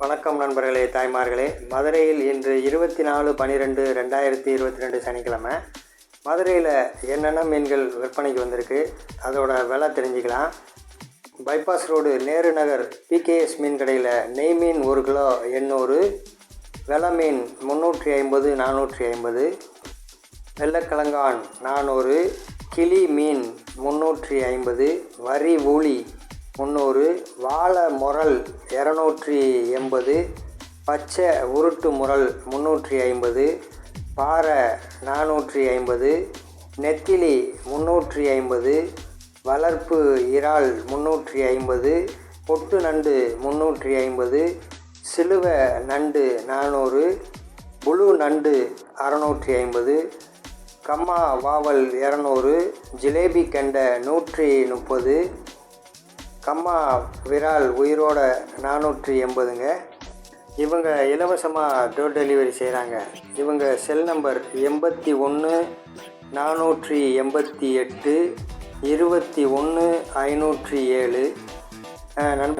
வணக்கம் நண்பர்களே தாய்மார்களே. மதுரையில் இன்று இருபத்தி நாலு பன்னிரெண்டு ரெண்டாயிரத்தி இருபத்தி ரெண்டு சனிக்கிழமை. மதுரையில் என்னென்ன மீன்கள் விற்பனைக்கு வந்திருக்கு அதோட விலை தெரிஞ்சுக்கலாம். Bypass road Nehru Nagar PKS மீன் கடையில் நெய் மீன் ஒரு கிலோ எண்ணூறு வெலை மீன் முந்நூற்றி ஐம்பது நானூற்றி ஐம்பது வெள்ளக்கிழங்கான் நானூறு கிளி மீன் முந்நூற்றி ஐம்பது வரி ஊழி முந்நூறு வாழை முரல் இரநூற்றி எண்பது பச்சை உருட்டு முரல் முந்நூற்றி ஐம்பது பாறை நானூற்றி ஐம்பது நெத்திலி முந்நூற்றி ஐம்பது வளர்ப்பு இறால் முந்நூற்றி ஐம்பது பொட்டு நண்டு முந்நூற்றி ஐம்பது சிலுவை நண்டு நானூறு புழு நண்டு அறநூற்றி ஐம்பது கம்மா வாவல் இரநூறு ஜிலேபி கெண்டை நூற்றி முப்பது கம்மா விரால் உயிரோட நானூற்றி எண்பதுங்க. இவங்க இலவசமாக டோர் டெலிவரி செய்கிறாங்க இவங்க செல் நம்பர் எண்பத்தி ஒன்று நானூற்றி எண்பத்தி எட்டு இருபத்தி ஒன்று ஐநூற்றி ஏழு. நண்பர்